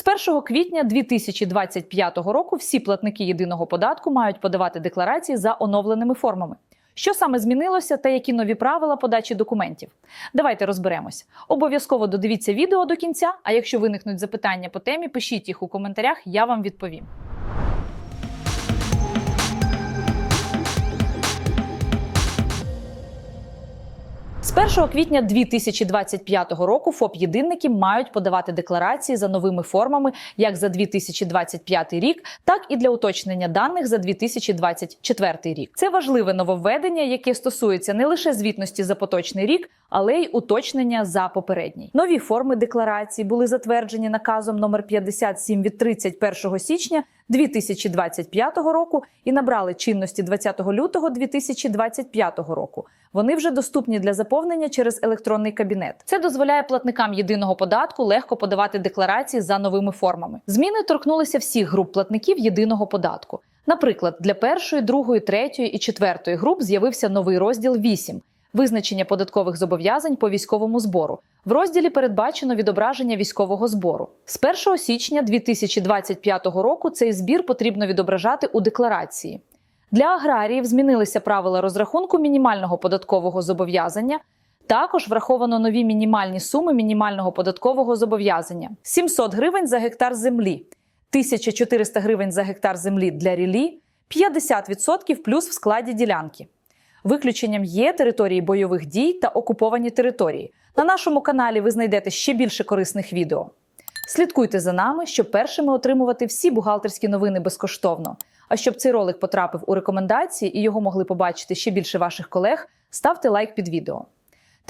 З 1 квітня 2025 року всі платники єдиного податку мають подавати декларації за оновленими формами. Що саме змінилося та які нові правила подачі документів? Давайте розберемось. Обов'язково додивіться відео до кінця. А якщо виникнуть запитання по темі, пишіть їх у коментарях, я вам відповім. З 1 квітня 2025 року ФОП-єдинники мають подавати декларації за новими формами як за 2025 рік, так і для уточнення даних за 2024 рік. Це важливе нововведення, яке стосується не лише звітності за поточний рік, але й уточнення за попередній. Нові форми декларації були затверджені наказом номер 57 від 31 січня 2025 року і набрали чинності 20 лютого 2025 року. Вони вже доступні для заповнення через електронний кабінет. Це дозволяє платникам єдиного податку легко подавати декларації за новими формами. Зміни торкнулися всіх груп платників єдиного податку. Наприклад, для першої, другої, третьої і четвертої груп з'явився новий розділ 8 визначення податкових зобов'язань по військовому збору. В розділі передбачено відображення військового збору. З 1 січня 2025 року цей збір потрібно відображати у декларації. Для аграріїв змінилися правила розрахунку мінімального податкового зобов'язання. Також враховано нові мінімальні суми мінімального податкового зобов'язання: 700 гривень за гектар землі, 1400 гривень за гектар землі для рілі, 50% плюс в складі ділянки. Виключенням є території бойових дій та окуповані території. На нашому каналі ви знайдете ще більше корисних відео. Слідкуйте за нами, щоб першими отримувати всі бухгалтерські новини безкоштовно. А щоб цей ролик потрапив у рекомендації і його могли побачити ще більше ваших колег, ставте лайк під відео.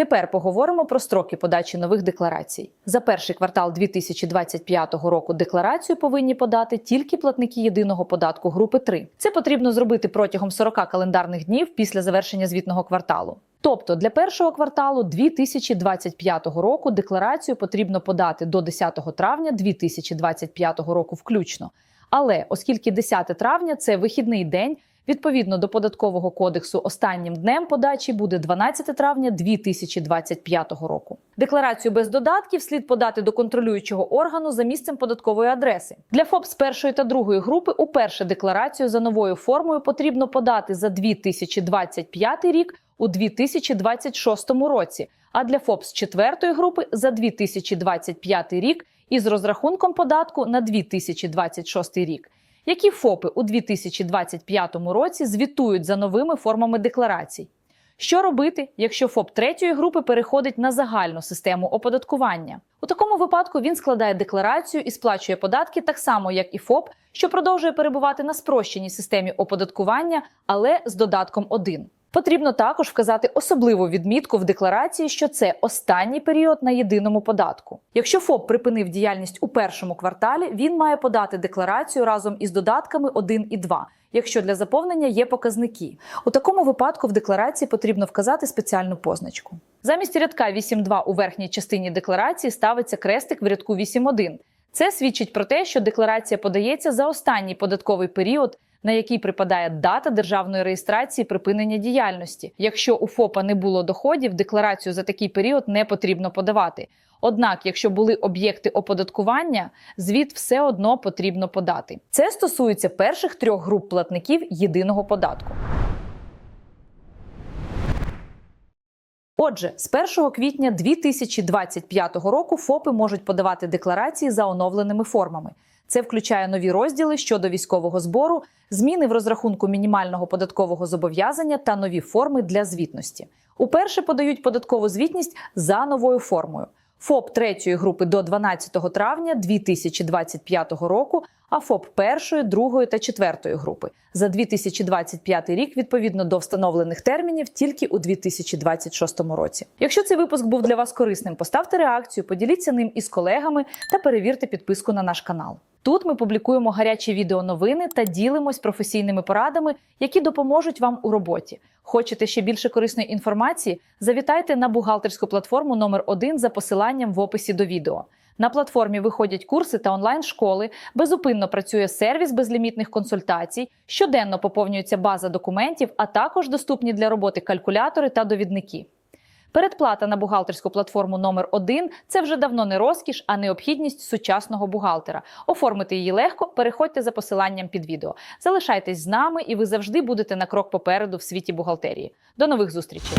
Тепер поговоримо про строки подачі нових декларацій. За перший квартал 2025 року декларацію повинні подати тільки платники єдиного податку групи 3. Це потрібно зробити протягом 40 календарних днів після завершення звітного кварталу. Тобто для першого кварталу 2025 року декларацію потрібно подати до 10 травня 2025 року включно. Але оскільки 10 травня це вихідний день, відповідно до податкового кодексу, останнім днем подачі буде 12 травня 2025 року. Декларацію без додатків слід подати до контролюючого органу за місцем податкової адреси. Для ФОП з першої та другої групи уперше декларацію за новою формою потрібно подати за 2025 рік у 2026 році. А для ФОП з четвертої групи за 2025 рік із розрахунком податку на 2026 рік. Які ФОПи у 2025 році звітують за новими формами декларацій? Що робити, якщо ФОП третьої групи переходить на загальну систему оподаткування? У такому випадку він складає декларацію і сплачує податки так само, як і ФОП, що продовжує перебувати на спрощеній системі оподаткування, але з додатком 1. Потрібно також вказати особливу відмітку в декларації, що це останній період на єдиному податку. Якщо ФОП припинив діяльність у першому кварталі, він має подати декларацію разом із додатками 1 і 2, якщо для заповнення є показники. У такому випадку в декларації потрібно вказати спеціальну позначку. Замість рядка 8.2 у верхній частині декларації ставиться крестик в рядку 8.1. Це свідчить про те, що декларація подається за останній податковий період на який припадає дата державної реєстрації припинення діяльності. Якщо у ФОПа не було доходів, декларацію за такий період не потрібно подавати. Однак, якщо були об'єкти оподаткування, звіт все одно потрібно подати. Це стосується перших трьох груп платників єдиного податку. Отже, з 1 квітня 2025 року ФОПи можуть подавати декларації за оновленими формами. Це включає нові розділи щодо військового збору, зміни в розрахунку мінімального податкового зобов'язання та нові форми для звітності. Уперше подають податкову звітність за новою формою. ФОП третьої групи до 12 травня 2025 року, а ФОП першої, другої та четвертої групи за 2025 рік відповідно до встановлених термінів тільки у 2026 році. Якщо цей випуск був для вас корисним, поставте реакцію, поділіться ним із колегами та перевірте підписку на наш канал. Тут ми публікуємо гарячі відеоновини та ділимось професійними порадами, які допоможуть вам у роботі. Хочете ще більше корисної інформації? Завітайте на бухгалтерську платформу номер 1 за посиланням в описі до відео. На платформі виходять курси та онлайн-школи, безупинно працює сервіс безлімітних консультацій, щоденно поповнюється база документів, а також доступні для роботи калькулятори та довідники. Передплата на бухгалтерську платформу номер 1 – це вже давно не розкіш, а необхідність сучасного бухгалтера. Оформити її легко. Переходьте за посиланням під відео. Залишайтесь з нами, і ви завжди будете на крок попереду в світі бухгалтерії. До нових зустрічей!